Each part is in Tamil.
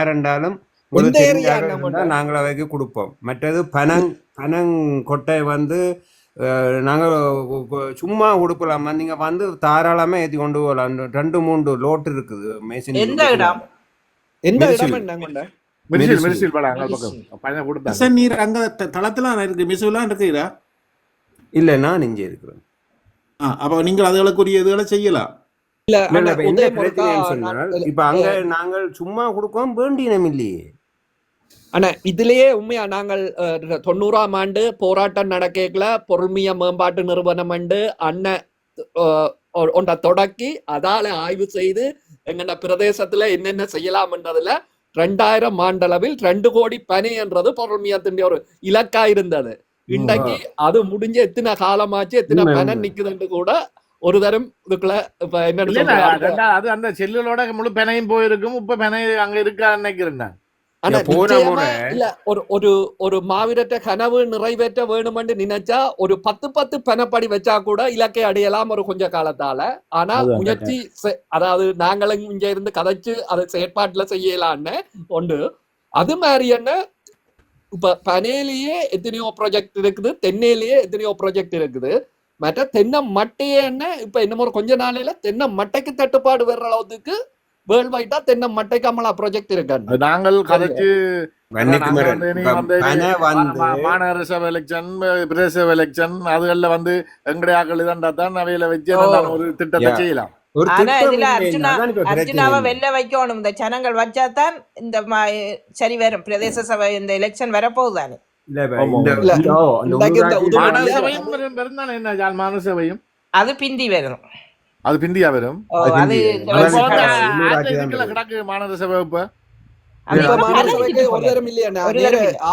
இருந்தா கொண்ட நாங்கள் அவைக்கு கொடுப்போம். மற்றது பனங் பனங்கொட்டை வந்து அஹ், நாங்கள் சும்மா கொடுக்கலாம் நீங்க வந்து தாராளமா ஏற்றி கொண்டு போகலாம். ரெண்டு மூன்று லோட் இருக்குது மேசின் எந்த இடம்? எந்த. இடம் நீர் அங்க தளத்துல இருக்கு. மிசுலாம் இருக்குதா இல்லை நான் இங்கே இருக்கிறேன். அப்ப நீங்கள் அதுகளுக்குரிய இதுகளை செய்யலாம். இப்ப அங்க நாங்கள் சும்மா கொடுக்கோம் வேண்டினம் இல்லையே. அண்ணா இதுலயே உண்மையா நாங்கள் தொண்ணூறாம் ஆண்டு போராட்டம் நடக்கல பொருள்மிய மேம்பாட்டு நிறுவனம் அண்டு அண்ணன் ஒன்றை தொடக்கி அதால ஆய்வு செய்து எங்கட பிரதேசத்துல என்னென்ன செய்யலாம்ன்றதுல ரெண்டாயிரம் ஆண்டளவில் ரெண்டு கோடி பனி என்றது பொருள்மியத்தின் ஒரு இலக்கா இருந்தது. இன்றைக்கு அது முடிஞ்ச எத்தனை காலமாச்சு எத்தனை பணம். நிக்குதுன்னு கூட ஒரு தரம் இதுக்குள்ள இப்ப என்ன அது அந்த செல்லுகளோட முழு பெனையும் போயிருக்கும். இப்ப பெனை அங்க இருக்கா நினைக்கிறேன் ஒரு ஒரு ஒரு மாவீரற்ற கனவு நிறைவேற்ற வேணுமென்று நினைச்சா ஒரு பத்து பத்து பணப்படி வச்சா கூட இலக்கை அடையலாம் ஒரு கொஞ்ச காலத்தால. ஆனா. முயற்சி செ- அதாவது நாங்களும் இங்க இருந்து கதைச்சு அதை செயற்பாட்டுல செய்யலான்னு ஒன்று அது மாதிரி என்ன? இப்ப பனேலியே எத்தனையோ ப்ராஜெக்ட் இருக்குது தென்னையிலேயே எத்தனையோ ப்ராஜெக்ட் இருக்குது. மற்ற தென்னை மட்டையே என்ன? இப்ப இன்னும் ஒரு கொஞ்ச நாளையில தென்னை மட்டைக்கு தட்டுப்பாடு வர்ற அளவுக்கு வேர்ல்ட் வைட்டா தென்னை மட்டைக்கு அமலா ப்ராஜெக்ட் இருக்கு அது நாங்கள் கதைச்சு மாநகர சபை எலெக்ஷன் பிரதேச சபை எலெக்ஷன் அதுகள்ல வந்து எங்கடைய ஆக்கள் இதாண்டா தான் அவையில வச்சு ஒரு திட்டத்தை. செய்யலாம். ஒரு ஆனா இதுல அர்ஜுனா அர்ஜுனாவை. வெளில வைக்கணும். இந்த ஜனங்கள் வச்சாதான் இந்த சரி வரும். பிரதேச சபை இந்த எலெக்ஷன் வரப்போகுதானே நேர- தரம் ஆ, அது இதற்கு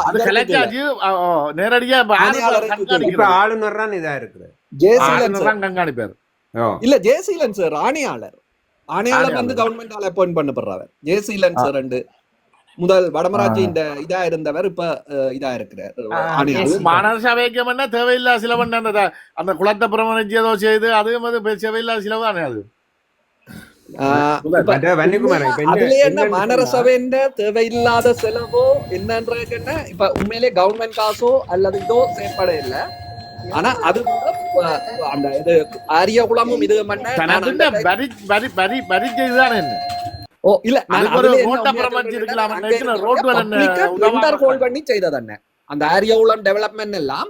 இல்ல. கலைச்சாச்சு ஆ, ஆ, நேரடியா ஆளுநர் தான் இதா இருக்குது கண்காணிப்பார். இல்ல ஜெயசீலன் சார் ஆணையாளர் ஆணையாளர் வந்து. கவர்மெண்டால அப்பாயிண்ட் பண்ணப்படுறவர் ஜெயசீலன் சார் ரெண்டு முதல் வடமராட்சி இந்த இதா இருந்தவர் இப்ப இதா இருக்கிறார். மாநகர சபைக்கு பண்ண தேவையில்லா செலவு அந்த அந்த குளத்தை பிரமணிச்சு ஏதோ செய்து அதுவும் அது பெ- தேவையில்லாத செலவு தானே அது? என்ன- என்ன மாநகர சொன்னா, சபையின் தேவையில்லாத செலவோ என்னன்றது என்ன இப்ப உண்மையிலே கவர்மெண்ட் காசோ அல்லது இதோ செயற்பட இல்ல. ஆனா அது அந்த இது ஆரிய குளமும் இது பண்ண வரி வரி வரி வரி செய்துதான் என்ன? ஓ இல்ல இருக்கும். call பண்ணி செய்தது என்ன அந்த ஆரியவுலன் டெவலப்மெண்ட் எல்லாம்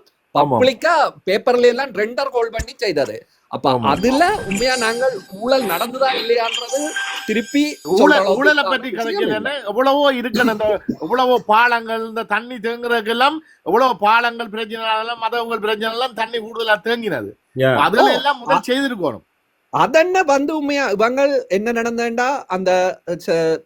பப்ளிக்கா பேப்பர்ல எல்லாம் டெண்டர் கால் பண்ணி செய்தது. அப்ப. அதுல உண்மையா நாங்கள் ஊழல் நடந்ததா இல்லையான்றது திருப்பி ஊழல் பற்றி இல்லை. எவ்வளவோ இருக்கு இந்த எவ்வளவோ பாலங்கள் இந்த தண்ணி தேங்குறதுக்கெல்லாம் எவ்வளவு பாலங்கள் பிரச்சனை எல்லாம் மதவங்கள் பிரச்சனை எல்லாம் தண்ணி கூடுதலா தேங்கினது. அதுல எல்லாம் முதல் செய்திருக்கணும். அதென்ன வந்து உண்மையா இவங்க என்ன நடந்தேன்டா அந்த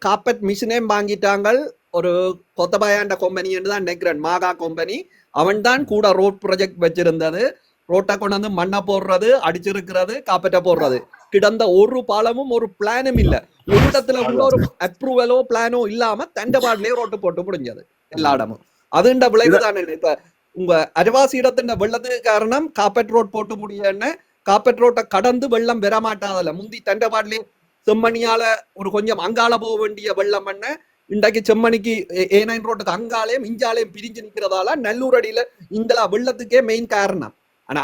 காப்பட் மிஷினே வாங்கிட்டாங்க ஒரு கொத்தபாயாண்ட கம்பெனி தான் நினைக்கிறேன் மாகா கம்பெனி அவன் தான் கூட ரோட் ப்ராஜெக்ட் வச்சிருந்தது ரோட்டை கொண்டு வந்து மண்ணை போடுறது அடிச்சிருக்கிறது காப்பட்ட போடுறது கிடந்த ஒரு பாலமும் ஒரு பிளானும் இல்ல ஒரு இடத்துல உள்ள ஒரு அப்ரூவலோ பிளானோ இல்லாம தண்டபாடுலயே ரோட்டு போட்டு முடிஞ்சது எல்லா இடமும் அதுண்ட விளைவு தானே இப்ப உங்க அரைவாசி இடத்தின் வெள்ளத்துக்கு காரணம் காப்பெட் ரோட் போட்டு முடியன்னு காப்பெட் ரோட்டை கடந்து வெள்ளம் பெற மாட்டாதல்ல முந்தி தண்டபாடுலயே செம்மணியால ஒரு கொஞ்சம் அங்கால போக வேண்டிய வெள்ளம் என்ன இன்றைக்கு செம்மணிக்கு ஏ நைன் ரோட்டுக்கு அங்காலையும் இஞ்சாலையும் பிரிஞ்சு நிக்கிறதால நல்லூர் அடியில இந்த வெள்ளத்துக்கே மெயின் காரணம். ஆனா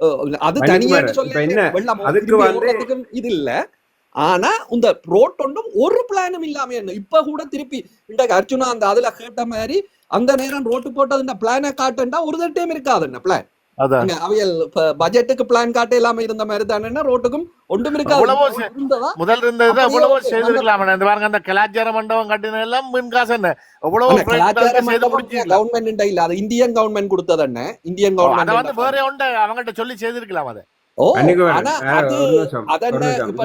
அஹ், அது என்ன, வெள்ளம் இது இல்ல. ஆனா இந்த ரோட் ஒன்றும் ஒரு பிளானும் இல்லாம என்ன? இப்ப கூட திருப்பி இன்றைக்கு அர்ஜுனா அந்த அதுல கேட்ட மாதிரி அந்த நேரம் ரோட்டு போட்டது பிளானை காட்டுண்டா ஒரு தட்டையும் இருக்காது என்ன? பிளான் அவையல் பட்ஜெட்டுக்கு பிளான் காட்ட இல்லாம இருந்த மாதிரி தானே. ரோட்டுக்கும் ஒன்றும் இருக்காது. முதல் இருந்தது எவ்வளவோ. செய்திருக்கலாம். இந்த பாருங்க அந்த கலாச்சார மண்டபம் கட்டின எல்லாம் மின் காசு என்ன? எவ்வளவோ கவர்மெண்ட் இல்ல அது இந்தியன் கவர்மெண்ட் கொடுத்தது என்ன இந்தியன் அதை வந்து கவர்மெண்ட் வேற ஒன்றை அவங்ககிட்ட சொல்லி செய்திருக்கலாம் அதை.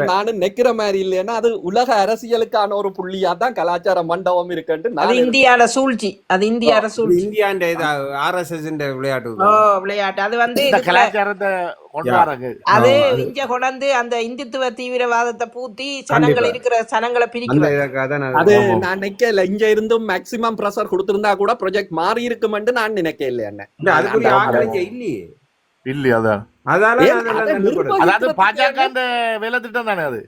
நானும் நெக்கிற மாதிரி இல்லைன்னா அது உலக அரசியலுக்கான ஒரு புள்ளியா தான் கலாச்சார மண்டபம் நான் இந்தியால சூழ்ச்சி. அது இந்தியால சூழ்ச்சி. இந்தியாண்ட இது ஆர்எஸ்எஸ் விளையாட்டு ஓ விளையாட்டு. அது வந்து கலாச்சாரத்தை அது இங்க கொண்டாந்து அந்த இந்துத்துவ தீவிரவாதத்தை பூத்தி சனங்கள். இருக்கிற சனங்களை பிரிக்கிறது அது. நான் நினைக்கல இங்க இருந்தும் மேக்சிமம் ப்ரெஷர் கொடுத்திருந்தா கூட ப்ராஜெக்ட் மாறி இருக்குமென்று நான் நினைக்கல என்ன இல்ல, அதுக்குரிய அந்த- ஆட்கள் இங்க இல்லையே. இல்லையா அதான். அதாவது பாஜக வேலை திட்டம் தானே அது?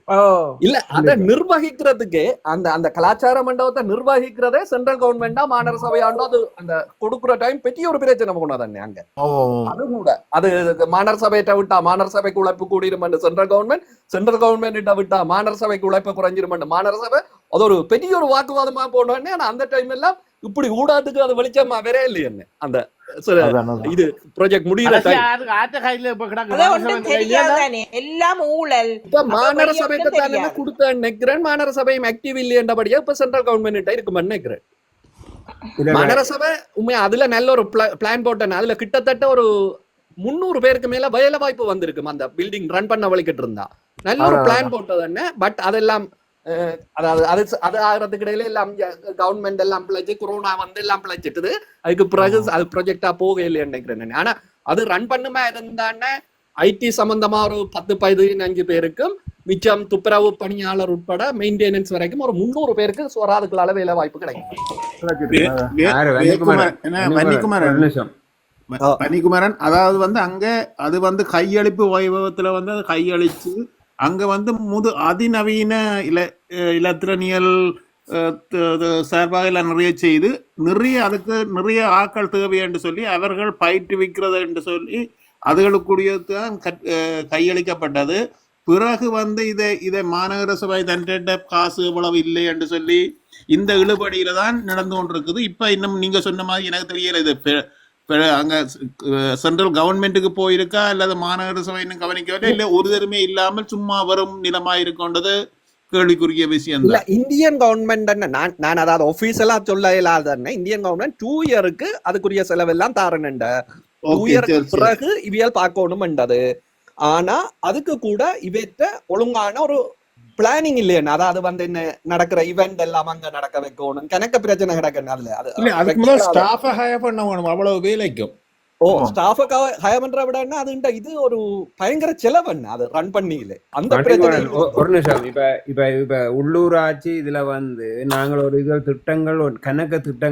இல்ல அத நிர்வகிக்கிறதுக்கு அந்த அந்த கலாச்சார மண்டபத்தை நிர்வகிக்கிறதே சென்ட்ரல் கவர்மெண்டா மாநகர சபையாண்டோ அது அந்த கொடுக்குற டைம் பெரிய ஒரு பிரச்சனை போனா தானே அங்க. அது கூட. அது மாநகர சபையிட்ட விட்டா மாநகர சபைக்கு உழைப்பு கூடிருமெண்டு சென்ட்ரல் கவர்மெண்ட் சென்ட்ரல் கவர்மெண்ட் விட்டா மாநகர சபைக்கு உழைப்பு குறைஞ்சிருமெண்டு மாநகர சபை அது ஒரு பெரிய ஒரு வாக்குவாதமா போனோடனே ஆனா அந்த டைம் எல்லாம் இப்படி ஊடாத்துக்கு அது வெளிச்சமா வரே இல்லையே அந்த. இது ப்ராஜெக்ட் தானே எல்லாம் ஊழல் இப்ப மாநகர வெளிய சபைக்கு ஒண்ணும் தானே தெரியாது. கொடுத்த நினைக்கிறேன் மாநகர சபையும் ஆக்டிவ் இல்லையன்றபடியா இப்ப சென்ட்ரல் கவர்மெண்ட் இருக்குமென்னு நினைக்கிறேன் இல்ல, மாநகர சபை உண்மையா அதுல நல்ல ஒரு பிளான் போட்டேன் அதுல கிட்டத்தட்ட ஒரு முந்நூறு பேருக்கு மேல வேலை வாய்ப்பு வந்திருக்கும் அந்த பில்டிங் ரன் பண்ண வழிக்கிட்டு இருந்தா நல்ல ஒரு பிளான் போட்டது என்ன பட் அதெல்லாம் அதாவது அது அது ஆகிறதுக்கு இடையில எல்லாம் கவர்மெண்ட் எல்லாம் பிழைச்சு கொரோனா வந்து எல்லாம் பிழைச்சிட்டுது அதுக்கு பிறகு அது ப்ரொஜெக்டா போக இல்லைன்னு நினைக்கிறேன் நான். ஆனா அது ரன் பண்ணுமா இருந்தானே ஐடி சம்பந்தமா ஒரு பத்து பதினஞ்சு பேருக்கும் மிச்சம் துப்புரவு பணியாளர் உட்பட மெயின்டெனன்ஸ் வரைக்கும் ஒரு முந்நூறு பேருக்கு சொராதுக்குள்ளால வேலை வாய்ப்பு கிடைக்கும். பனிக்குமரன் அதாவது வந்து அங்க அது வந்து கையளிப்பு வைபவத்துல வந்து அது கையளிச்சு அங்க வந்து முது அதிநவீன இல இலத்திரனியல் சார்பாக எல்லாம் நிறைய செய்து நிறைய அதுக்கு நிறைய ஆக்கள் தேவை என்று சொல்லி அவர்கள் பயிற்றுவிக்கிறது என்று சொல்லி அதுகளுக்குரியது தான் கையளிக்கப்பட்டது. பிறகு வந்து இதை இதை மாநகர சபை தன்னிட்ட காசு இவ்வளவு இல்லை என்று சொல்லி இந்த இழுபடியில தான் நடந்து கொண்டிருக்குது. இப்ப இன்னும் நீங்க சொன்ன மாதிரி எனக்கு தெரியல இது. பெ- அங்க சென்ட்ரல் கவர்மெண்ட்டுக்கு போயிருக்கா? அல்லது மாநகர சபை இன்னும் கவனிக்கவில்லை? இல்ல. ஒரு தருமே இல்லாமல் சும்மா வரும் நிலமா இருக்கின்றது கேள்விக்குரிய விஷயம் இல்ல இந்தியன் கவர்மெண்ட் நான் நான் அதாவது ஒபிஷியலா சொல்ல இல்லாத இந்தியன் கவர்மெண்ட் டூ இயருக்கு அதுக்குரிய செலவெல்லாம் தாரணுண்ட டூ இயருக்கு பிறகு இவியல் பார்க்கணும்ன்றது. ஆனா அதுக்கு கூட இவற்ற ஒழுங்கான ஒரு பிளானிங் இல்லையா அதாவது வந்து என்ன நடக்கிற இவெண்ட் எல்லாம் அங்க நடக்க வைக்கணும். கணக்க பிரச்சனை கிடக்கணும் அதுல. அது இல்ல அதுக்கு முதல்ல ஸ்டாஃபை ஹயர் பண்ண வேணும்? அவ்வளவு வேலைக்கும் ஓ ஸ்டாஃப ஹயர் பண்ற விட அது இது ஒரு பயங்கர செலவண்ணா அது ரன் பண்ணியில. அந்த பிரச்சனை ஒரு நிமிஷம் இப்ப இப்ப இப்ப உள்ளூராட்சி இதுல வந்து நாங்கள் ஒரு இது திட்டங்கள் ஒரு கணக்கு திட்டங்கள்